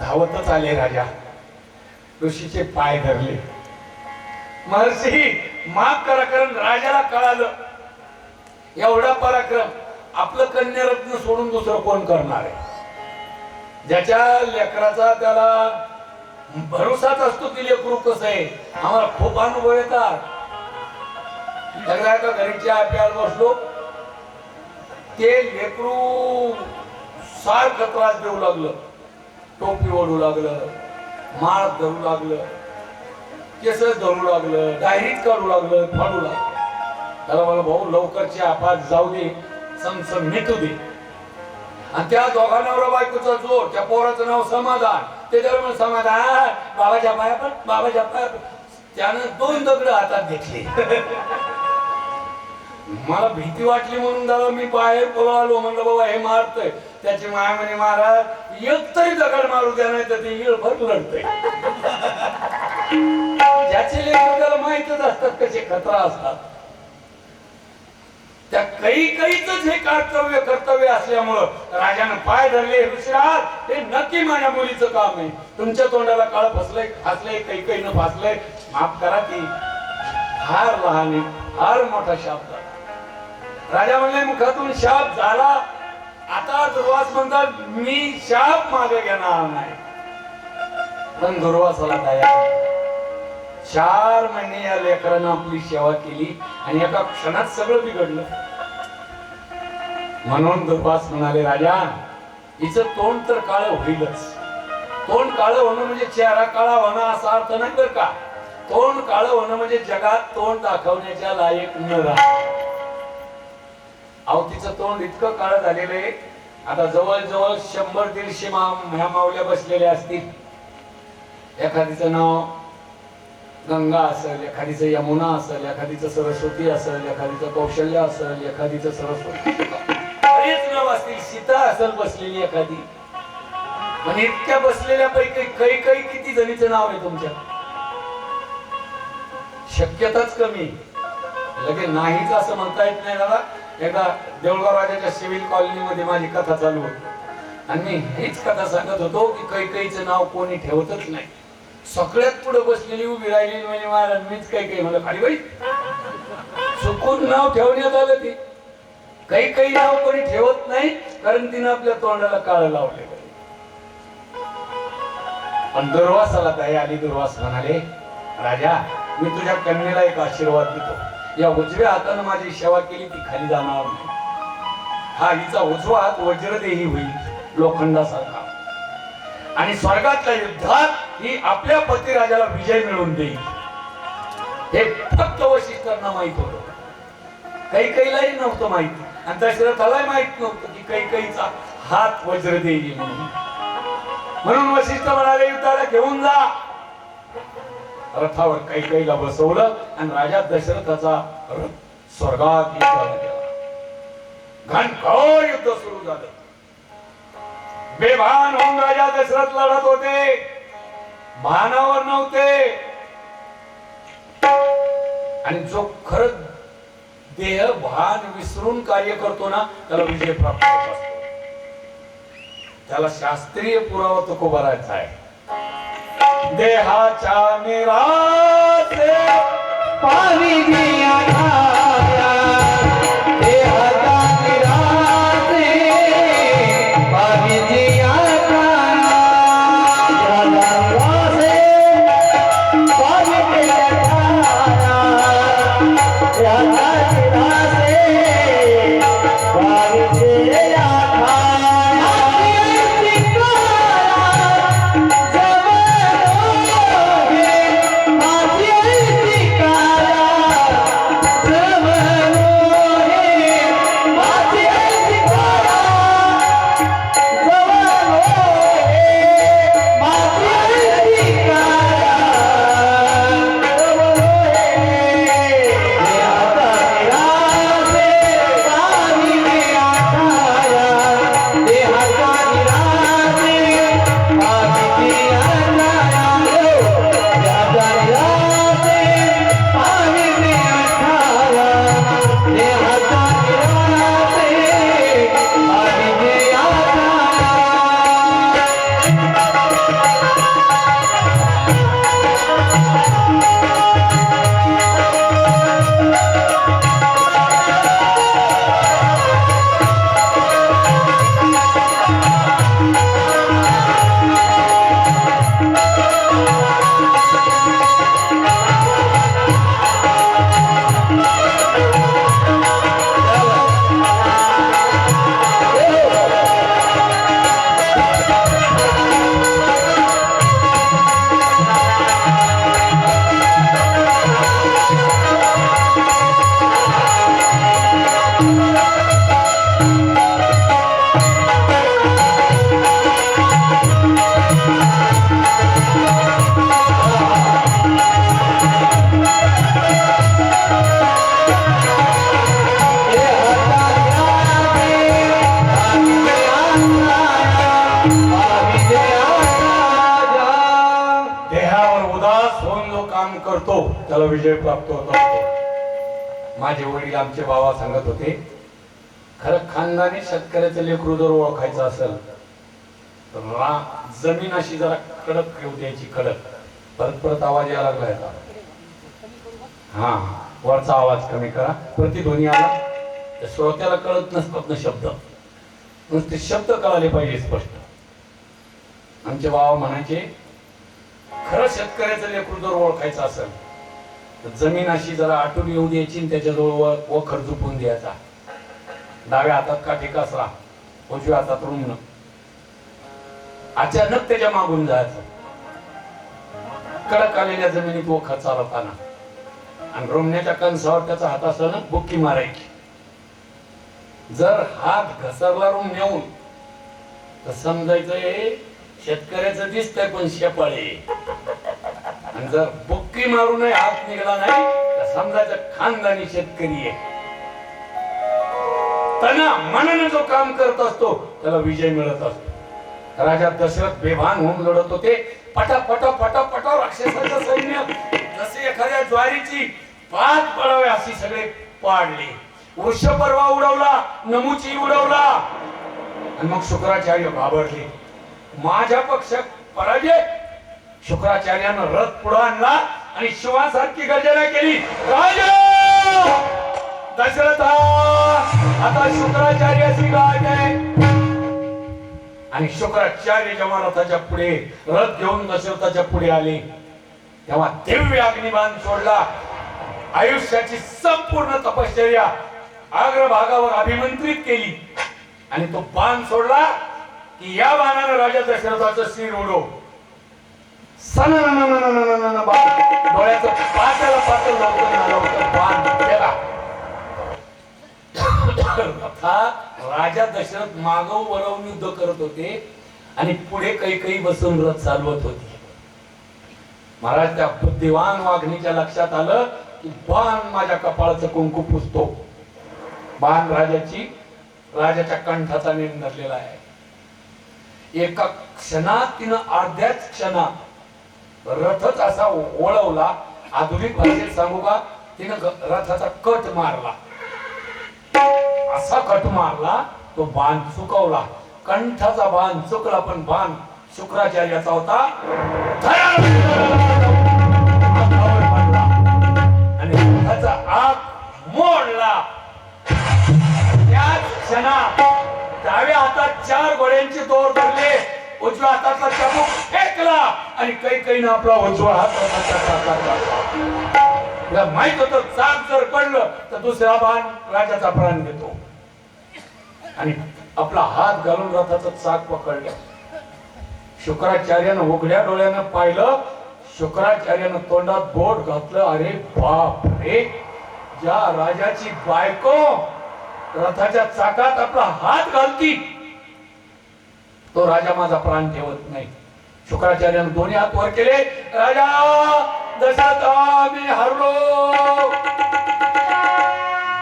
धावतच आले राजा. ऋषीचे पाय धरले. महर्षी माफ करा कारण राजाला कळालं. एवढा पराक्रम. आपलं कन्यारत्न सोडून दुसरं कोण करणार आहे? ज्याच्या लेकराचा त्याला भरोसाच असतो की लेकरू कसं आहे? आम्हाला खूप अनुभव येतात. एकदा एका घरीच्या प्यायला बसलो. ते लेकरू सारखं त्रास देऊ लागलं. टोपी ओढू लागलं माळ धरू लागलं केस धरू लागलं डायरीत काढू लागलं फाडू लागलं. त्याला मला भाऊ लवकरची आपात जाऊ दे समसम मिटू दे. आणि त्या दोघा नवरा बायकोचा जोर त्या पोराचं नाव समाधान. ते त्याला म्हणून समाधान बाबाच्या पाया पण बाबाच्या पाया त्यानं दोन दगड हातात घेतले. मला भीती वाटली म्हणून दादा मी बाहेर पळालो म्हणलं बाबा हे मारतोय. त्याची माय म्हणे महाराज एक तरी दगड मारू द्या नाही तर ते इळभर लढतय. ज्याचे लेकर त्याला माहितच असतात कसे खतरा असतात. त्या काही काहीच हे कर्तव्य कर्तव्य असल्यामुळं राजानं पाय धरले ऋषीराज हे नक्की माझ्या मुलीचं काम आहे. तुमच्या तोंडाला काळ फसलंय फासलंय काही काही न फासलंय. माफ करा ती. फार लहान आहे फार मोठा शब्द राजा म्हणले मुखातून शाप झाला. आता दुर्वास म्हणतात मी शाप मागे घेणार नाही. पण दुर्वासाला दया चार महिने या लेकरानं आपली सेवा केली आणि एका क्षणात सगळं बिघडलं. म्हणून दुर्वास म्हणाले राजा हिचं तोंड तर काळ होईलच. तोंड काळ होणं म्हणजे चेहरा काळा होणं असा अर्थ नाही बरं का? तोंड काळ होणं म्हणजे जगात तोंड दाखवण्याच्या लायक न राहणं. अहो तिचं तोंड इतकं काळ झालेलं आहे. आता जवळजवळ शंभर दीडशे मा ह्या मावल्या बसलेल्या असतील. एखादीचं नाव गंगा असेल एखादीचं यमुना असेल एखादीचं सरस्वती असेल एखादीचं कौशल्य असेल एखादीचं सरस्वती. बरेच नाव असतील. सीता असेल बसलेली एखादी. म्हणजे इतक्या बसलेल्या पैकी काही काही किती जणीचं नाव आहे तुमच्या? शक्यताच कमी. लगे नाहीच असं म्हणता येत नाही दादा. एकदा देऊळगाव राजाच्या सिव्हिल कॉलनीमध्ये माझी कथा चालू होती. आणि मी हीच कथा सांगत होतो की कैकईचं नाव कोणी ठेवतच नाही. सगळ्यात पुढे बसलेली उभी राहिली म्हणजे महाराज मीच काही काही म्हणलं खाली बाई चुकून नाव ठेवण्यात आलं ती. काही काही नाव कोणी ठेवत नाही कारण तिनं आपल्या तोंडाला काळ लावले. पण दुर्वासाला दया आली दुर्वास म्हणाले राजा मी तुझ्या कन्येला एक आशीर्वाद देतो. या उजव्या हातानं माझी सेवा केली ती खाली जाणार नाही. हा हिचा उजवा हात वज्रदेही होईल लोखंडासारखा. आणि स्वर्गातल्या युद्धात ही आपल्या पतिराजाला विजय मिळवून देईल. हे फक्त वशिष्ठांना माहीत होत. काही काहीलाही नव्हतं माहीत. आणि दशरथालाही माहीत नव्हतं की काही काहीचा हात वज्र देईल म्हणून. म्हणून वशिष्ठ म्हणाले युद्धाला घेऊन जा. रथावर काही काहीला बसवलं आणि राजा दशरथाचा रथ स्वर्गात घनघोर युद्ध सुरू झालं. बेभान होऊन राजा दशरथ लढत होते. भानावर नव्हते. आणि जो खर देह भान विसरून कार्य करतो ना त्याला विजय प्राप्त होत असतो. त्याला शास्त्रीय पुरावा तो कोबरायचा आहे देहाच्या निराते पाणी देहावर उदास होऊन जो काम करतो त्याला विजय प्राप्त होतो माझे वडील आमचे बाबा सांगत होते खरं खानदानी शेतकऱ्याचं लेकरू जर ओळखायचं असेल तर मला जमीन अशी जरा कडक घेऊ द्यायची कडक. परत परत आवाज यायला लागला याचा. हा वरचा आवाज कमी करा. प्रतिध्वनी आला. तर श्रोत्याला कळत नसतात ना शब्द. नुसते शब्द कळाले पाहिजे स्पष्ट. आमचे बाबा म्हणायचे खरं शेतकऱ्याचं लेकरू जर ओळखायचं असेल तर जमीन अशी जरा आटून येऊ द्यायची त्याच्याजवळ व- वखर झुपून द्यायचा. डाव्या हातात काठी कसरा उजव्या हातात रुमण अचानक त्याच्या मागून जायचं. कडक आलेल्या जमिनीत वखर चालवताना. आणि रुमण्याच्या कणसावर त्याचा हात असताना बुक्की मारायची. जर हात घसरला रुम नेऊन तर समजायचं हे शेतकऱ्याचं दिसतंय पण शेपाळे. आणि जर बुक्की मारून हात निघाला नाही तर समजायचं खानदानी शेतकरी आहे. त्यांना मनाने जो काम करत असतो त्याला विजय मिळत असतो. राजा दशरथ बेभान होऊन लढत होते. पटा पटा पटा पटा राक्षसाचं सैन्य जसे एखाद्या ज्वारीची पाच पडावे अशी सगळे पाडले. वृषपर्वा उडवला नमुची उडवला. आणि मग शुक्राचार्य घाबरले. माझ्या पक्ष पराजय. शुक्राचार्यानं रथ पुढे आणला आणि शिवासारखी गर्जना केली. राजा! दशरथा! आता शुक्राचार्याची गाठ आहे. आणि शुक्राचार्य जेव्हा रथाच्या पुढे रथ घेऊन दशरथाच्या पुढे आले तेव्हा दिव्य अग्निबाण सोडला. आयुष्याची संपूर्ण तपश्चर्या अग्रभागावर अभिमंत्रित केली. आणि तो बाण सोडला. की या बाणानं राजा दशरथाचं शिर उडो डोळ्याचं राजा दशरथ मागव वरव युद्ध करत होते आणि पुढे काही काही बसून रथ चालवत होते महाराज त्या बुद्धिवान वाघणीच्या लक्षात आलं की बाण माझ्या कपाळाचं कुंकू पुसतो बाण राजाची राजाच्या कंठाचा निर्णरलेला आहे एका क्षणात तिनं अर्ध्याच क्षणात रथच असा ओळवला. आधुनिक भाषेत सांगू का? तिनं रथाचा कट मारला. असा कट मारला तो बाण चुकवला. कंठाचा बाण चुकला पण बाण शुक्राचार्याचा होता. हातात चार घोड्यांची दोर धरले. उजव्या हातातला चाबूक फेकला आणि काही काही आपला उजवा हात माहीत होत चाक जर पडलं तर दुसरा बाण राजाचा प्राण घेतो. आणि आपला हात घालून रथाचा चाक पकडला. शुक्राचार्यानं उघड्या डोळ्यानं पाहिलं. शुक्राचार्यानं तोंडात बोट घातलं. अरे बाप रे! ज्या राजाची बायको रथाच्या चाकात आपला हात घालती तो राजा माझा प्राण ठेवत नाही. शुक्राचार्यानं दोन्ही हात वर केले. राजा दशरथ मी हरलो.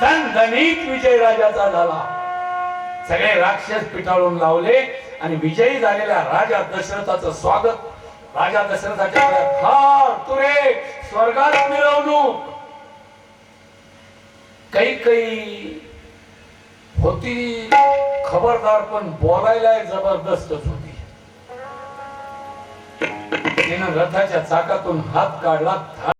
धनधनीत विजय राजाचा झाला. सगळे राक्षस पिटाळून लावले आणि विजयी झालेल्या राजा दशरथाचं स्वागत. राजा दशरथाच्या हार तुरे स्वर्गात मिरवणूक काही काही होती. खबरदार पण बोलायला जबरदस्तच होती. तिनं रथाच्या चाकातून हात काढला